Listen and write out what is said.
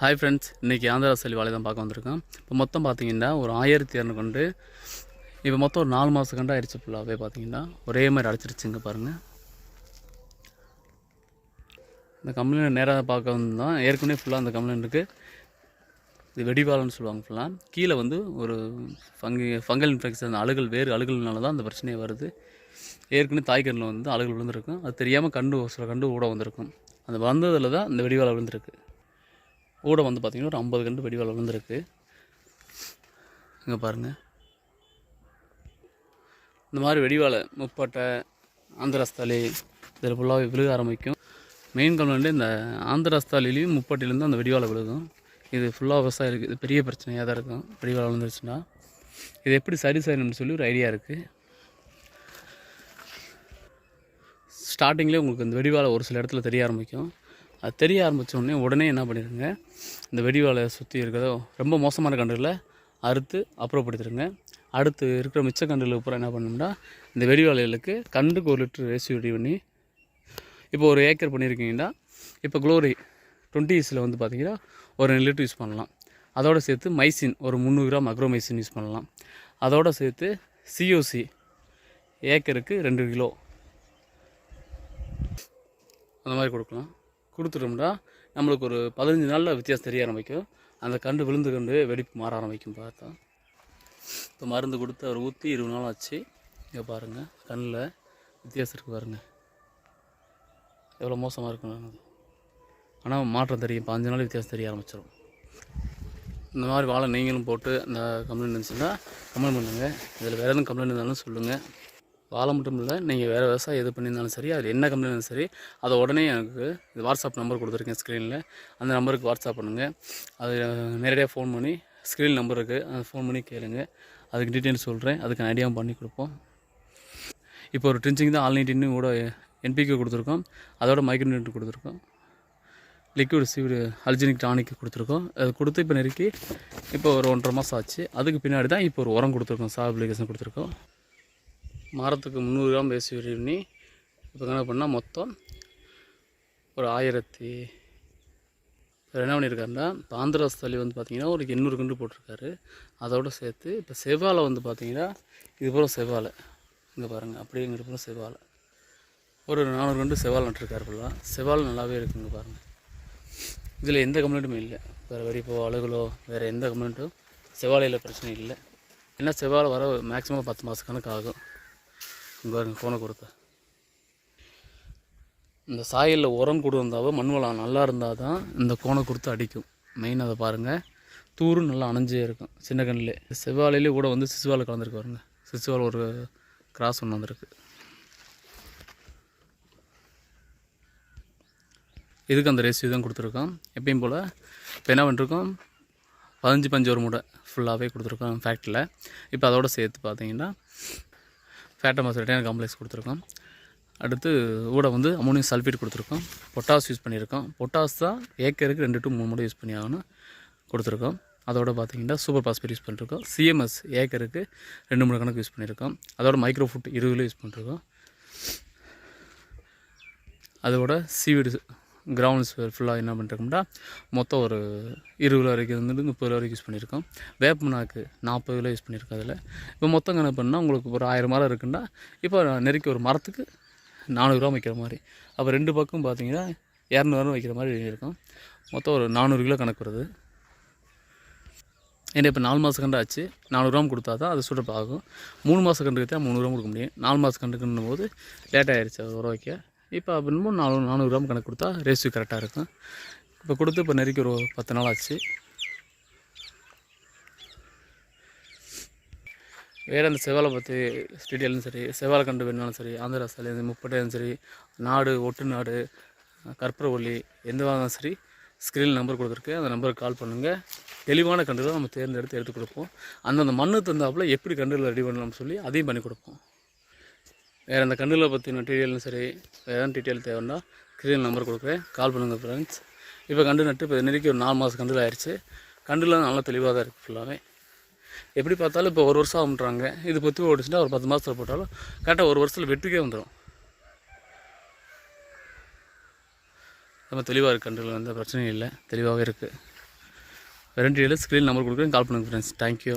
Hi friends இன்றைக்கி ஆந்திரா செல்வி வாழை தான் பார்க்க வந்திருக்கோம். இப்போ மொத்தம் பார்த்தீங்கன்னா ஒரு ஆயிரத்தி இரநூறு இப்போ மொத்தம் ஒரு நாலு மாதம் கண்டு ஆயிடுச்சு ஃபுல்லாகவே பார்த்தீங்கன்னா ஒரே மாதிரி அடைச்சிருச்சுங்க பாருங்கள் இந்த கம்ப்ளைண்ட் நேராக பார்க்க வந்தோம் ஏற்கனவே ஃபுல்லாக அந்த கம்ப்ளைண்ட்டுக்கு இது வெடிவாளன்னு சொல்லுவாங்க ஃபுல்லாக கீழே வந்து ஒரு ஃபங்கி ஃபங்கல் இன்ஃபெக்ஷன் அழுகல் வேறு அழுகல்னால தான் அந்த பிரச்சனையே வருது. ஏற்கனவே தாய்க்கண்ணில் வந்து அழுகல் விழுந்திருக்கும். அது தெரியாமல் கண்டு ஒரு சில கண்டு ஊட வந்திருக்கும். அந்த வந்ததில் தான் இந்த வெடிவாளை விழுந்திருக்கு. கூட வந்து பார்த்திங்கன்னா ஒரு ஐம்பது கண்டு வெடிவாளை வளர்ந்துருக்கு இங்கே பாருங்கள் இந்த மாதிரி வெடிவாளை முப்பட்டை ஆந்திராஸ்தாலி இதில் ஃபுல்லாக விழுக ஆரம்பிக்கும். மெயின் கம்ப்ளைண்ட்டு இந்த ஆந்திராஸ்தாலிலையும் முப்பட்டிலேருந்து அந்த வெடிவாளை விழுகும். இது ஃபுல்லாக விவசாயம் இருக்குது இது பெரிய பிரச்சனையாக தான் இருக்கும். வெடிவாளை விழுந்துருச்சுன்னா இது எப்படி சரி செய்யணும்னு சொல்லி ஒரு ஐடியா இருக்குது ஸ்டார்டிங்லேயே உங்களுக்கு இந்த வெடிவாளை ஒரு சில இடத்துல தெரிய ஆரம்பிக்கும். அது தெரிய ஆரம்பித்தோடனே உடனே என்ன பண்ணிடுங்க இந்த வெடிவாளை சுற்றி இருக்கிறதோ ரொம்ப மோசமான கன்றுகளை அறுத்து அப்புறப்படுத்திடுங்க. அடுத்து இருக்கிற மிச்ச கன்றுகளுக்கு அப்புறம் என்ன பண்ணணும்னா இந்த வெடிவாளைகளுக்கு கண்டுக்கு ஒரு லிட்டர் ரேசி ரெடி பண்ணி இப்போ ஒரு ஏக்கர் பண்ணியிருக்கீங்கன்னா இப்போ க்ளோரி டுவெண்ட்டிஸில் வந்து பார்த்தீங்கன்னா ஒரு ரெண்டு லிட்டர் யூஸ் பண்ணலாம். அதோடு சேர்த்து மைசின் ஒரு முந்நூறு கிராம் அக்ரோமைசின் யூஸ் பண்ணலாம். அதோடு சேர்த்து சிஓசி ஏக்கருக்கு ரெண்டு கிலோ. அந்த மாதிரி கொடுக்கலாம். கொடுத்துட்டோம்னா நம்மளுக்கு ஒரு பதினஞ்சு நாளில் வித்தியாசம் தெரிய ஆரம்பிக்கும். அந்த கண்டு விழுந்து கண்டு வெடிப்பு மாற ஆரம்பிக்கும் பார்த்தா இப்போ மருந்து கொடுத்து அவர் ஊற்றி இருபது நாள் ஆச்சு. இங்கே பாருங்கள் கண்ணில் வித்தியாசம் இருக்குது பாருங்கள் எவ்வளோ மோசமாக இருக்குன்னு ஆனால் மாற்றம் தெரியும். பாஞ்சு நாள் வித்தியாசம் தெரிய ஆரம்பிச்சிடும் இந்த மாதிரி வாழை நீங்களும் போட்டு அந்த கம்ப்ளைண்ட் இருந்துச்சுன்னா கம்ப்ளைண்ட் பண்ணுங்கள் இதில் வேறு எதுவும் கம்ப்ளைண்ட் இருந்தாலும் சொல்லுங்கள் வாழை மட்டும் இல்லை நீங்கள் வேறு விவசாயம் எது பண்ணியிருந்தாலும் சரி அதில் என்ன கம்ப்ளைண்ட் சரி அதை உடனே எனக்கு இது வாட்ஸ்அப் நம்பர் கொடுத்துருக்கேன் ஸ்க்ரீனில் அந்த நம்பருக்கு வாட்ஸ்அப் பண்ணுங்கள் அது நேரடியாக ஃபோன் பண்ணி ஸ்க்ரீன் நம்பர் இருக்குது அதை ஃபோன் பண்ணி கேளுங்க. அதுக்கு டீட்டெயில்ஸ் சொல்கிறேன் அதுக்கு ஐடியாவும் பண்ணி கொடுப்போம். இப்போ ஒரு ட்ரிஞ்சிங் தான் ஆன்லைன் டின்னு கூட என்பிக்கு கொடுத்துருக்கோம். அதோட மைக்ரோனியூட் கொடுத்துருக்கோம். லிக்விட் சீவிடு அல்ஜினிக் டானிக் கொடுத்துருக்கோம். அது கொடுத்து இப்போ நெருக்கி இப்போ ஒரு ஒன்றரை மாதம் ஆச்சு. அதுக்கு பின்னாடி தான் இப்போ ஒரு உரம் கொடுத்துருக்கோம் சாப் அப்ளிகேஷன் கொடுத்துருக்கோம். மரத்துக்கு முந்நூறு கிராம் பேசி பண்ணி இப்போ கணக்கு பண்ணால் மொத்தம் ஒரு ஆயிரத்தி என்ன பண்ணியிருக்காருன்னா இப்போ ஆந்திராஸ்தலி வந்து பார்த்திங்கன்னா ஒரு எண்ணூறு கன்று போட்டிருக்காரு. அதோடு சேர்த்து இப்போ செவ்வாழை வந்து பார்த்திங்கன்னா இது பூரா செவ்வாழை. இங்கே பாருங்கள் அப்படிங்கிற பூரா செவ்வாழை. ஒரு நானூறு கன்று செவ்வாழை நட்டுருக்காரு ஃபுல்லாக செவ்வாழை நல்லாவே இருக்குங்க பாருங்கள் இதில் எந்த கம்ப்ளைண்ட்டுமே இல்லை. வேறு வெடிப்போ அழுகலோ வேறு எந்த கம்ப்ளைண்ட்டும் செவ்வாழையில் பிரச்சனை இல்லை. ஏன்னா செவ்வாழை வர மேக்ஸிமம் பத்து மாத கணக்கு ஆகும் பாருங்க கோணை கொடுத்த. இந்த சாயலில் உரம் கொடு மண் வளம் நல்லா இருந்தால் தான் இந்த கோணை கொடுத்து அடிக்கும். மெயின் அதை பாருங்கள் தூரும் நல்லா அணைஞ்சே இருக்கும் சின்ன கண்ணிலே. செவ்வாழையிலே கூட வந்து சிசுவால் கலந்துருக்கு பாருங்க. சிசுவால் ஒரு கிராஸ் ஒன்று வந்திருக்கு. இதுக்கு அந்த ரேசியோ தான் கொடுத்துருக்கோம். எப்பயும் போல் இப்போ என்ன பண்ணிருக்கோம் பதினஞ்சு பஞ்சு ஒரு மூடை ஃபுல்லாகவே கொடுத்துருக்கோம் ஃபேக்ட்ரியில் இப்போ அதோட சேர்த்து பார்த்தீங்கன்னா ஃபேட்டமாஸ் ரிட்டைன் காம்ப்ளெக்ஸ் கொடுத்துருக்கோம். அடுத்து கூட வந்து அமோனியம் சல்ஃபேட் கொடுத்துருக்கோம். பொட்டாஸ் யூஸ் பண்ணியிருக்கோம். பொட்டாஸ் தான் ஏக்கருக்கு ரெண்டு டு மூணு மூடை யூஸ் பண்ணி ஆகணும். கொடுத்துருக்கோம். அதோட பார்த்தீங்கன்னா சூப்பர் பாஸ்பேட் யூஸ் பண்ணிருக்கோம். சிஎம்எஸ் ஏக்கருக்கு ரெண்டு மூணு கணக்கு யூஸ் பண்ணியிருக்கோம். அதோட மைக்ரோ ஃபுட் இருபதுல யூஸ் பண்ணிருக்கோம். அதோட சீவீடு கிரவுண்ட்ஸ் ஃபுல்லாக என்ன பண்ணிருக்கோம்னா மொத்தம் ஒரு இருபது வரைக்கும் வந்துட்டு முப்பது கிலோ வரைக்கும் யூஸ் பண்ணியிருக்கோம் வேப்பநாக்கு நாற்பது கிலோ யூஸ் பண்ணியிருக்கோம் அதில். இப்போ மொத்தம் கணக்கு பண்ணால் உங்களுக்கு ஒரு ஆயிரம் மரம் இருக்குன்னா இப்போ நெருக்கி ஒரு மரத்துக்கு நானூறுரூவா வைக்கிற மாதிரி. அப்போ ரெண்டு பக்கம் பார்த்தீங்கன்னா இரநூறுவா வைக்கிற மாதிரி இருக்கும் மொத்தம் ஒரு நானூறு கிலோ கணக்கு வருது. ஏன்னா இப்போ நாலு மாத கண்டு ஆச்சு. நானூறுரூவா கொடுத்தா தான் அது சுடப்பு ஆகும். மூணு மாத கண்டுக்கு தான் முந்நூறுவா கொடுக்க முடியும். நாலு மாத கண்டுக்குன்னும் போது லேட் ஆகிடுச்சு அது உரம் வைக்க இப்போ அப்படின்போது நானூ நானூறு கிராம் கணக்கு கொடுத்தா ரேஷியோ கரெக்டாக இருக்கும். இப்போ கொடுத்து இப்போ நெருக்கி ஒரு பத்து நாள் ஆச்சு. வேறு அந்த செவ்வாழை பற்றி டீட்டெயிலும் சரி செவ்வாழை கண்டு வேணாலும் சரி ஆந்திரா சாலை முப்பட்டையும் சரி நாடு ஒட்டு நாடு கற்பூரவள்ளி எந்த இருந்தாலும் சரி ஸ்க்ரீன் நம்பர் கொடுத்துருக்கு. அந்த நம்பருக்கு கால் பண்ணுங்கள் தெளிவான கண்டுகளை நம்ம தேர்ந்தெடுத்து எடுத்து கொடுப்போம். அந்தந்த மண்ணு தந்தாப்புல எப்படி கண்டுகளை ரெடி பண்ணலாம்னு சொல்லி அதையும் பண்ணி கொடுப்போம். வேறு அந்த கண்ணில் பற்றின டீட்டெயிலும் சரி வேறு எதாவது டீட்டெயில் தேவைன்னா ஸ்க்ரீன் நம்பர் கொடுக்குறேன். கால் பண்ணுங்கள் ஃப்ரெண்ட்ஸ் இப்போ கண்டு நட்டு இப்போ நெருக்கி ஒரு நாலு மாதம் கண்டில் ஆயிடுச்சு கண்டுலாம் நல்லா தெளிவாக தான் இருக்குது ஃபுல்லாகவே எப்படி பார்த்தாலும் இப்போ ஒரு வருஷம் ஆகுன்றாங்க இது பொத்தி ஓடிச்சுன்னா ஒரு பத்து மாதத்தில் போட்டாலும் கரெக்டாக ஒரு வருஷத்தில் வெட்டுக்கே வந்துடும் ரொம்ப தெளிவாக இருக்குது கண்டுகள் எந்த பிரச்சனையும் இல்லை. தெளிவாகவே இருக்குது வெரண்டியில் ஸ்க்ரீன் நம்பர் கொடுக்குறேன். கால் பண்ணுங்கள் ஃப்ரெண்ட்ஸ் தேங்க்யூ